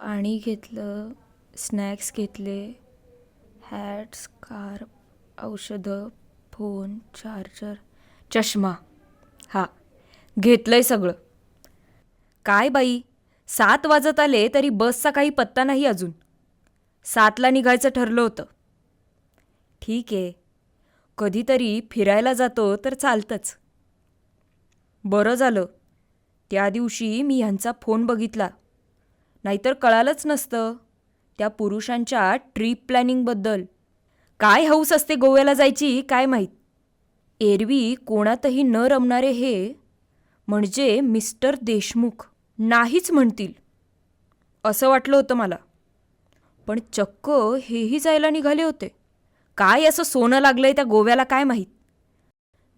पाणी घेतलं स्नॅक्स घेतले हॅट स्कार्फ औषधं फोन चार्जर चष्मा. हा घेतलंय सगळं. काय बाई सात वाजत आले तरी बसचा काही पत्ता नाही अजून. सातला निघायचं ठरलं होतं. ठीक आहे कधीतरी फिरायला जातो तर चालतंच. बरं झालं त्या दिवशी मी ह्यांचा फोन बघितला. नाहीतर कळालंच नसतं. त्या पुरुषांच्या ट्रीप प्लॅनिंगबद्दल काय हौस असते गोव्याला जायची काय माहीत? एरवी कोणातही न रमणारे हे म्हणजे मिस्टर देशमुख नाहीच म्हणतील. असं वाटलं होतं मला. पण चक्क हेही जायला निघाले होते. काय असं सोनं लागलंय त्या गोव्याला काय माहीत?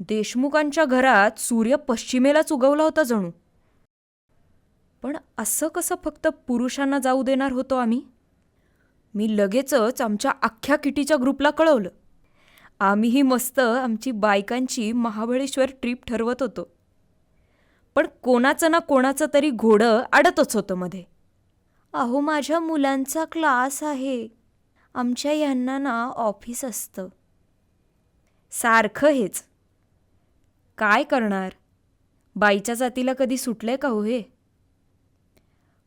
देशमुखांच्या घरात सूर्य पश्चिमेलाच उगवला होता जणू. पण असं कसं फक्त पुरुषांना जाऊ देणार होतो आम्ही? मी लगेचच आमच्या अख्ख्या किटीच्या ग्रुपला कळवलं. आम्हीही मस्त आमची बायकांची महाबळेश्वर ट्रीप ठरवत होतो. पण कोणाचं ना कोणाचं तरी घोडं अडतच होतं मध्ये. अहो माझ्या मुलांचा क्लास आहे. आमच्या यांना ना ऑफिस असतं. सारखं हेच. काय करणार? बाईच्या जातीला कधी सुटलंय का हो हे?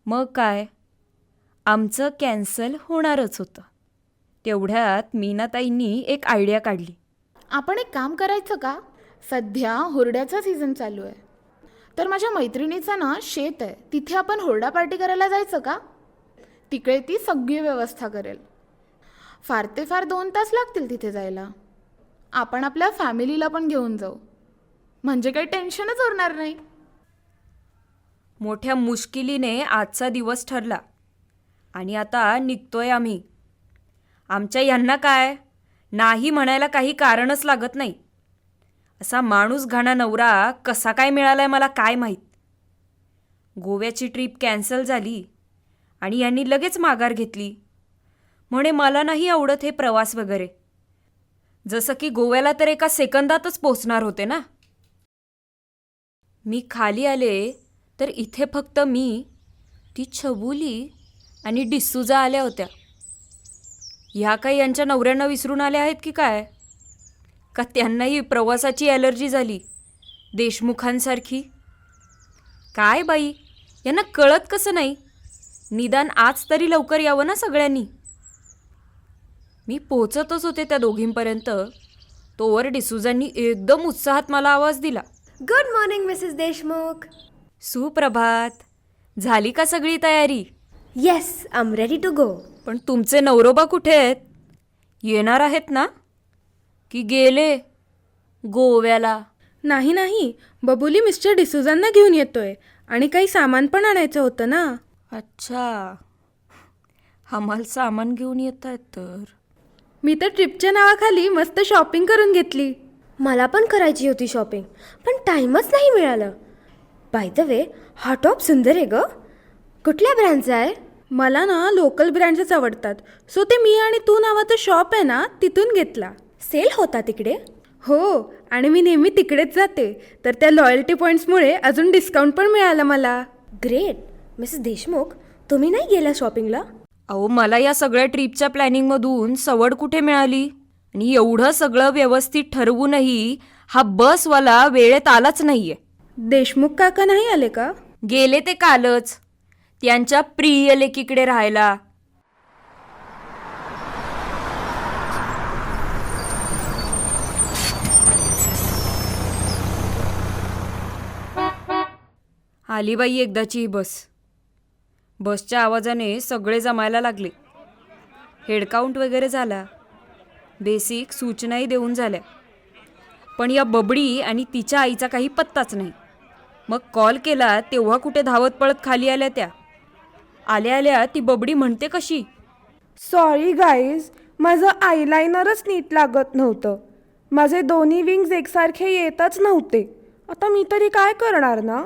मग काय? आमचं कॅन्सल होणारच होतं. तेवढ्यात मीनाताईंनी एक आयडिया काढली. आपण एक काम करायचं का? सध्या हुरड्याचा सीझन चालू आहे. तर माझ्या मैत्रिणीचं ना शेत आहे. तिथे आपण हुरडा पार्टी करायला जायचं का? तिकडे ती सगळी व्यवस्था करेल. फार ते फार दोन तास लागतील तिथे जायला. आपण आपल्या फॅमिलीला पण घेऊन जाऊ. म्हणजे काही टेन्शनच उरणार नाही. मोठ्या मुश्किलीने आजचा दिवस ठरला. आणि आता निघतोय आम्ही. आमच्या यांना काय? नाही म्हणायला काही कारणच लागत नाही. असा माणूस घाणा नवरा कसा काय मिळालाय मला काय माहीत? गोव्याची ट्रीप कॅन्सल झाली आणि यांनी लगेच माघार घेतली. म्हणे मला नाही आवडत हे प्रवास वगैरे. जसं की गोव्याला तर एका सेकंदातच पोचणार होते ना? मी खाली आले तर इथे फक्त मी ती छबुली आणि डिस्सूजा आल्या होत्या. ह्या काही यांच्या नवऱ्यांना विसरून आल्या आहेत की काय? का त्यांनाही प्रवासाची ॲलर्जी झाली? देशमुखांसारखी? काय बाई? यांना कळत कसं नाही? निदान आज तरी लवकर यावं ना सगळ्यांनी? मी पोचतच होते त्या दोघींपर्यंत. तोवर डिसूजांनी एकदम उत्साहात मला आवाज दिला. गुड मॉर्निंग मिसेस देशमुख सुप्रभात. झाली का सगळी तयारी? Yes I am ready to go पण तुमचे नवरोबा कुठे आहेत? येणार आहेत ना? की गेले? गोव्याला? नाही नाही. बबुली मिस्टर डिसुजांना घेऊन येतोय. आणि काही सामान पण आणायचं होतं ना? अच्छा. आम्हाला सामान घेऊन येत आहेत तर. मी तर ट्रिपच्या नावाखाली मस्त शॉपिंग करून घेतली. मला पण करायची होती शॉपिंग पण टाईमच नाही मिळालं. बाय द वे हा टॉप सुंदर आहे ग. कुठल्या ब्रँडचा आहे? मला ना लोकल ब्रँड्सच आवडतात. सो ते मी आणि तू नावाचं शॉप आहे ना तिथून घेतला. सेल होता तिकडे? हो आणि मी नेहमी तिकडेच जाते. तर त्या लॉयल्टी पॉईंट्समुळे अजून डिस्काउंट पण मिळालं मला. ग्रेट मिसेस देशमुख तुम्ही नाही गेला शॉपिंगला अहो मला या सगळ्या ट्रीपच्या प्लॅनिंगमधून सवड कुठे मिळाली? आणि एवढं सगळं व्यवस्थित ठरवूनही हा बसवाला वेळेत आलाच नाहीये. देशमुख काका नाही आले का? गेले ते कालच. त्यांच्या प्रिय लेकीकडे राहायला. आली बाई एकदाची ही बस. बसच्या आवाजाने सगळे जमायला लागले. हेडकाउंट वगैरे झाला. बेसिक सूचनाही देऊन झाल्या. पण या बबडी आणि तिच्या आईचा काही पत्ताच नाही. मग कॉल केला तेव्हा कुठे धावत पळत खाली आल्या त्या. आल्या आल्या ती बबडी म्हणते कशी? सॉरी गाईज माझं आयलायनरच नीट लागत नव्हतं. माझे दोन्ही विंग्स एकसारखे येतच नव्हते. आता मी तरी काय करणार ना?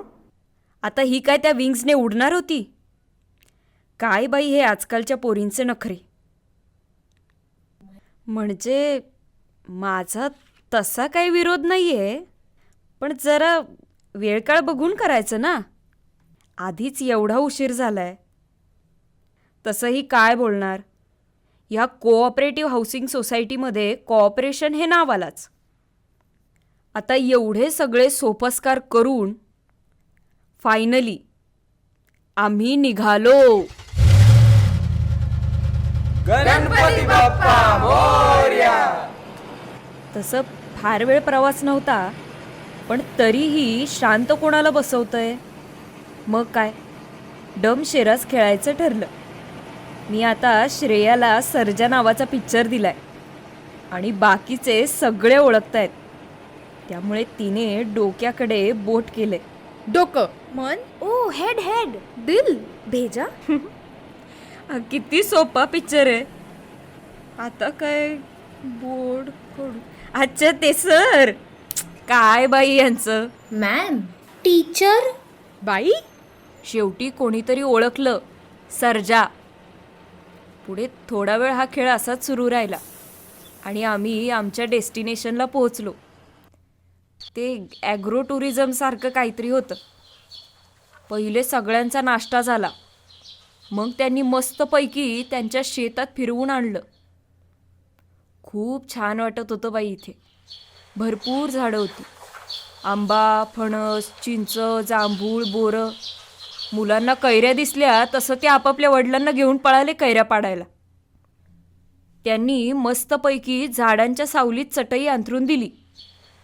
आता ही काय त्या विंग्सने उडणार होती? काय बाई हे आजकालच्या पोरींचे नखरे? म्हणजे माझा तसा काही विरोध नाही आहे पण जरा वेळकाळ बघून करायचं ना? आधीच एवढा उशीर झालाय. तसंही काय बोलणार? ह्या कोऑपरेटिव्ह हाऊसिंग सोसायटीमध्ये कॉपरेशन हे नावालाच. आता एवढे सगळे सोपस्कार करून फायनली आम्ही निघालो. तसं फार वेळ प्रवास नव्हता. पण तरीही शांत कोणाला बसवतंय? मग काय? डम शेरास खेळायचं ठरलं. मी आता श्रेयाला सर्जा नावाचा पिक्चर दिलाय. आणि बाकीचे सगळे ओळखतायत. त्यामुळे तिने डोक्याकडे बोट केले डोकं. मन? ओ हेड हेड. दिल भेजा. हा, किती सोपा पिक्चर आहे. आता काय बोर्ड कडू अच्छा ते सर. काय बाई यांचं? मॅम टीचर बाई शेवटी कोणीतरी ओळखलं. सर्जा. पुढे थोडा वेळ हा खेळ असाच सुरू राहिला. आणि आम्ही आमच्या डेस्टिनेशनला पोहोचलो. ते ॲग्रो टुरिझमसारखं काहीतरी होतं. पहिले सगळ्यांचा नाश्ता झाला. मग त्यांनी मस्तपैकी त्यांच्या शेतात फिरवून आणलं. खूप छान वाटत होतं बाई इथे. भरपूर झाडं होती. आंबा फणस चिंच जांभूळ बोरं. मुलांना कैऱ्या दिसल्या तसं ते आपापल्या वडिलांना घेऊन पळाले कैऱ्या पाडायला. त्यांनी मस्तपैकी झाडांच्या सावलीत चटई अंथरून दिली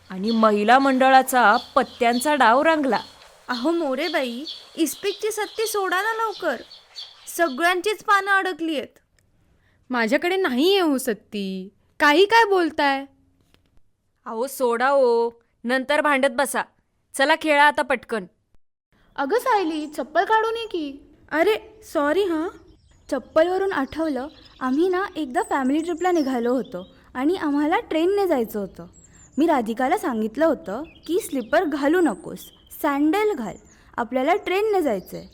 आणि महिला मंडळाचा पत्त्यांचा डाव रंगला. अहो मोरेबाई इस्पिकची सत्ती सोडा ना लवकर. सगळ्यांचीच पानं अडकली आहेत माझ्याकडे नाही आहे हो सत्ती. काही काय बोलताय? अहो सोडा ओ नंतर भांडत बसा. चला खेळा आता पटकन. अगं सायली चप्पल काढून ये की. अरे सॉरी हां. चप्पलवरून आठवलं आम्ही ना एकदा फॅमिली ट्रिपला निघालो होतो आणि आम्हाला ट्रेनने जायचं होतं. मी राधिकाला सांगितलं होतं की स्लीपर घालू नकोस सँडल घाल. आपल्याला ट्रेनने जायचं आहे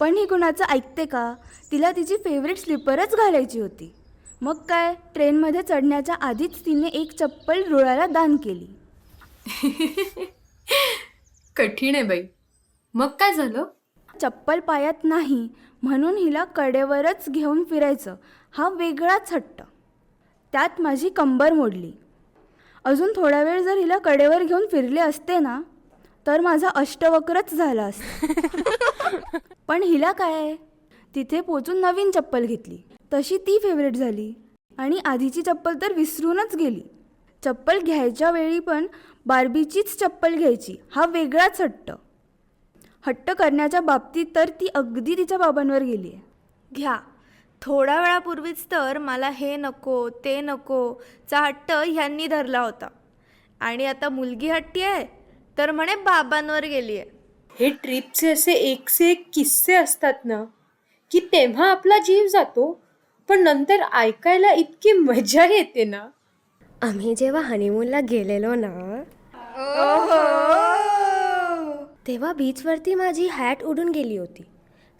पण ही कुणाचं ऐकते का? तिला तिची फेवरेट स्लीपरच घालायची होती. मग काय? ट्रेनमध्ये चढण्याच्या आधीच तिने एक चप्पल रुळाला दान केली. कठीण आहे बाई. मग काय झालं? चप्पल पायात नाही म्हणून हिला कडेवरच घेऊन फिरायचं. हा वेगळाच हट्ट त्यात माझी कंबर मोडली. अजून थोडा वेळ जर हिला कडेवर घेऊन फिरले असते ना तर माझा अष्टवक्रच झाला असता. पण हिला काय? तिथे पोचून नवीन चप्पल घेतली. तशी ती फेवरेट झाली. आणि आधीची चप्पल तर विसरूनच गेली. चप्पल घ्यायच्या वेळी पण बार्बीचीच चप्पल घ्यायची हा वेगळाच हट्ट. हट्ट करण्याच्या बाबतीत तर ती अगदी तिच्या बाबांवर गेली आहे. घ्या. थोड्या वेळापूर्वीच तर मला हे नको ते नको चा हट्ट ह्यांनी धरला होता. आणि आता मुलगी हट्टी आहे तर म्हणे बाबांवर गेली आहे. हे ट्रिपचे असे एक से एक किस्से असतात ना की तेव्हा आपला जीव जातो पण नंतर ऐकायला इतकी मजा येते ना. आम्ही जेव्हा हनीमूनला गेलेलो ना तेव्हा बीचवरती माझी हॅट उडून गेली होती.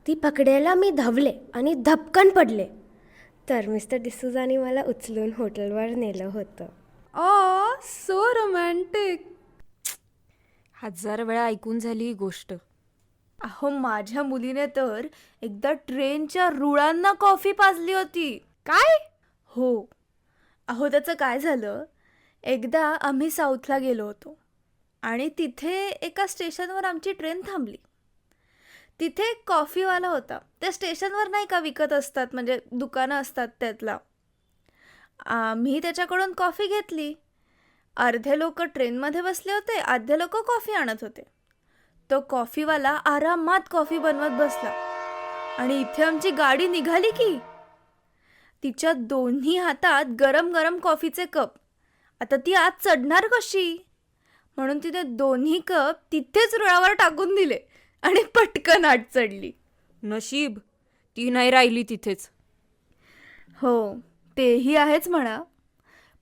ती पकडायला मी धावले आणि धपकन पडले. तर मिस्टर डिसूजाने मला उचलून हॉटेलवर नेलं होतं. ओ सो रोमॅन्टिक हजार वेळा ऐकून झाली ही गोष्ट. अहो माझ्या मुलीने तर एकदा ट्रेनच्या रुळांना कॉफी पाजली होती. काय? हो. अहो त्याचं काय झालं? एकदा आम्ही साऊथला गेलो होतो आणि तिथे एका स्टेशनवर आमची ट्रेन थांबली. तिथे एक कॉफीवाला होता. त्या स्टेशनवर नाही का विकत असतात म्हणजे दुकानं असतात त्यातला. आम्ही त्याच्याकडून कॉफी घेतली. अर्धे लोक ट्रेनमध्ये बसले होते अर्धे लोक कॉफी आणत होते. तो कॉफीवाला आरामात कॉफी बनवत बसला. आणि इथे आमची गाडी निघाली की? तिच्या दोन्ही हातात गरम गरम कॉफीचे कप. आता ती आत चढणार कशी? म्हणून तिने दोन्ही कप तिथेच रुळावर टाकून दिले आणि पटकन आत चढली. नशीब ती नाही राहिली तिथेच. हो तेही आहेच म्हणा.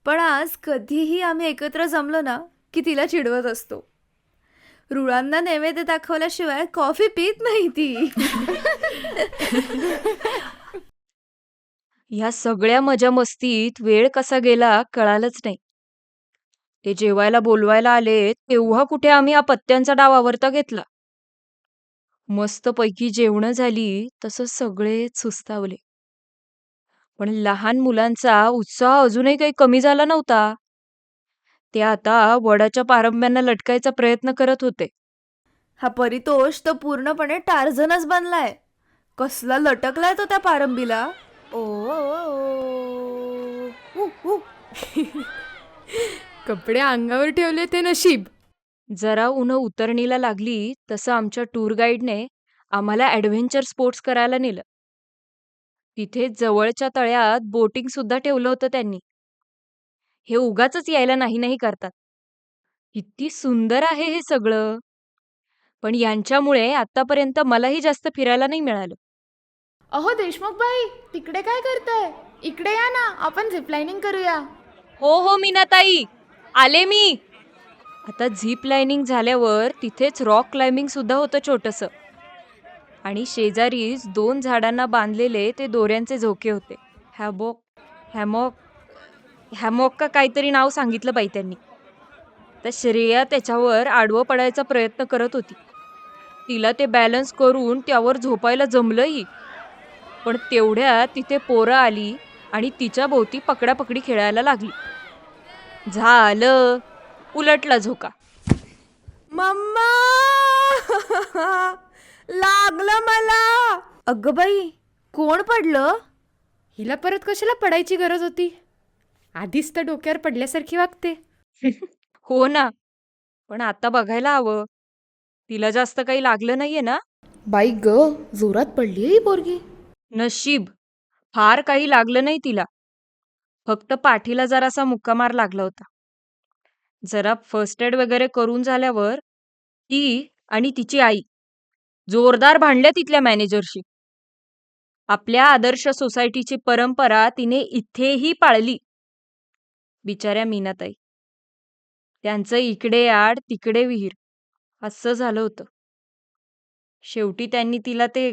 पण आज कधीही आम्ही एकत्र जमलो ना की तिला चिडवत असतो. रुळांना नैवेद्य दाखवल्याशिवाय कॉफी पित नाही ती. ह्या सगळ्या मजा मस्तीत वेळ कसा गेला कळालंच नाही. ते जेवायला बोलवायला आले तेव्हा कुठे आम्ही या पत्त्यांचा डाव आवरता घेतला. मस्तपैकी जेवणं झाली तसं सगळे सुस्तावले. पण लहान मुलांचा उत्साह अजूनही काही कमी झाला नव्हता. ते आता वडाच्या पारंब्यांना लटकायचा प्रयत्न करत होते. हा परितोष तर पूर्णपणे टार्झनच बनलाय. कसला लटकलाय तो त्या पारंबीला? ओ. कपडे अंगावर ठेवले ते नशीब. जरा उन्ह उतरणीला लागली तसं आमच्या टूर गाईडने आम्हाला ॲडव्हेंचर स्पोर्ट्स करायला नेलं. तिथे जवळच्या तळ्यात बोटिंग सुद्धा ठेवलं होतं त्यांनी. हे उगाच यायला नाही नाही करतात. किती सुंदर आहे हे सगळं. पण यांच्यामुळे आतापर्यंत मलाही जास्त फिरायला नाही मिळालं. अहो देशमुख बाई तिकडे काय करताय? इकडे या ना आपण झिपलाइनिंग करूया. हो हो मीनाताई. आले मी. आता झीप लाईनिंग झाल्यावर तिथेच रॉक क्लाइम्बिंग सुद्धा होतं छोटंसं. आणि शेजारीच दोन झाडांना बांधलेले ते दोऱ्यांचे झोके होते. हॅबॉक हॅमॉक. हॅमॉक का काहीतरी नाव सांगितलं बाई त्यांनी. तर श्रेया त्याच्यावर आडवं पडायचा प्रयत्न करत होती. तिला ते बॅलन्स करून त्यावर झोपायला जमलंही. पण तेवढ्यात तिथे पोरं आली आणि तिच्या भोवती पकडापकडी खेळायला लागली. झालं. उलटला झोका. मम्मा! लागलं मला. अगं बाई कोण पडलं? हिला परत कशाला पडायची गरज होती? आधीच तर डोक्यावर पडल्यासारखी वागते. हो ना. पण आता बघायला हवं. तिला जास्त काही लागलं नाहीये ना? बाई ग जोरात पडली ही पोरगी. नशीब. फार काही लागलं नाही तिला. फक्त पाठीला जरासा मुक्कामार लागला होता. जरा फर्स्ट एड वगैरे करून झाल्यावर ती आणि तिची आई जोरदार भांडल्या तिथल्या मॅनेजरशी. आपल्या आदर्श सोसायटीची परंपरा तिने इथेही पाळली. बिचाऱ्या मीनाताई. त्यांचं इकडे आड तिकडे विहीर. असं झालं होतं. शेवटी त्यांनी तिला ते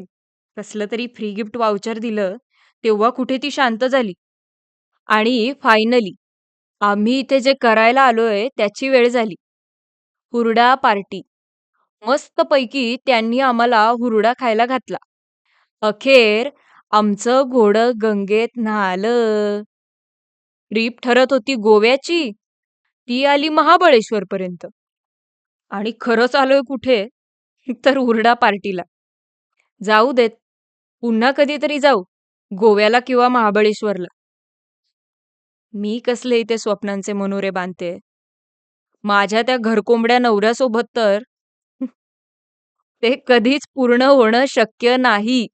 कसलं तरी फ्री गिफ्ट वाउचर दिलं तेव्हा कुठे ती शांत झाली. आणि फायनली आम्ही इथे जे करायला आलोय त्याची वेळ झाली. हुरडा पार्टी. मस्तपैकी त्यांनी आम्हाला हुरडा खायला घातला. अखेर आमचं घोडं गंगेत न्हालं. ट्रीप ठरत होती गोव्याची. ती आली महाबळेश्वर पर्यंत आणि खरंच आलोय कुठे? तर हुरडा पार्टीला. जाऊ देत. पुन्हा कधीतरी जाऊ. गोव्याला किंवा महाबळेश्वरला. मी कसले इथे स्वप्नांचे मनोरे बांधते? माझ्या त्या घरकोंबड्या नवऱ्यासोबत तर ते कधीच पूर्ण होणं शक्य नाही.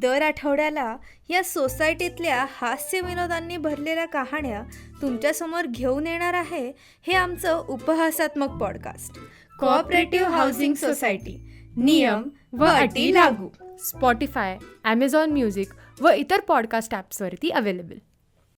दर आठवड्याला या सोसायटीतल्या हास्य विनोदांनी भरलेल्या कहाण्या तुमच्यासमोर घेऊन येणार आहे हे आमचं उपहासात्मक पॉडकास्ट. कोऑपरेटिव्ह हाऊसिंग सोसायटी नियम व अटी लागू. स्पॉटीफाय ॲमेझॉन म्युझिक व इतर पॉडकास्ट ॲप्सवरती अवेलेबल